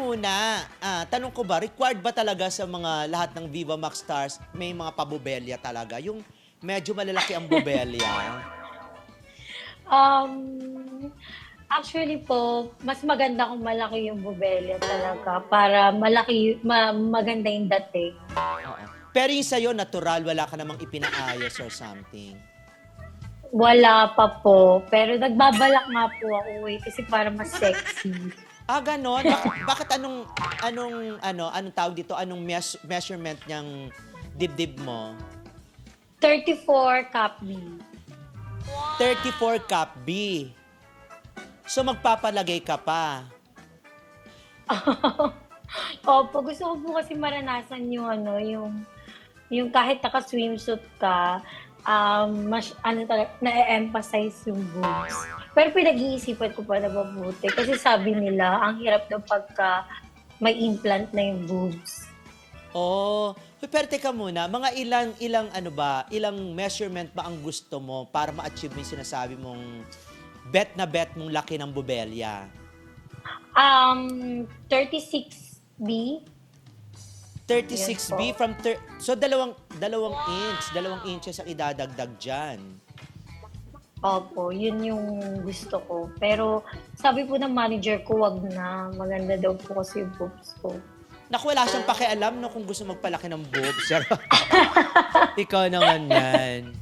muna, ah, tanong ko ba, required ba talaga sa mga lahat ng Viva Max stars may mga pabubelya talaga? Yung medyo malalaki ang bubelya. Um, actually po, mas maganda kung malaki yung bubelya talaga para malaki, ma- maganda yung dating. Oo. Pero yung sa'yo, natural, wala ka namang ipinaayos or something. Wala pa po. Pero nagbabalak nga po ako eh, kasi para mas sexy. Ah, ganon? Bakit, bakit anong, anong, ano, anong tawag dito? Anong mes- measurement niyang dibdib mo? 34 cup B. 34 cup B. So magpapalagay ka pa. Opo, gusto ko po kasi maranasan yung ano, yung yung kahit naka-swimsuit ka, um, mas, ano talaga, na-emphasize yung boobs. Pero pinag-iisipan ko pa na mabuti. Kasi sabi nila, ang hirap daw pagka may implant na yung boobs. Oh, pero teka muna, mga ilang ilang ano ba, ilang measurement ba ang gusto mo para ma-achieve mo yung sinasabi mong bet na bet mong laki ng bubelya? Um, 36B. 36B Yes po. from thir- so dalawang dalawang inch, dalawang inches ang idadagdag diyan. Opo, yun yung gusto ko. Pero sabi po ng manager ko, wag na. Maganda daw po kasi yung boobs ko. Naku, wala siyang pakialam no kung gusto magpalaki ng boobs. Ikaw naman yan.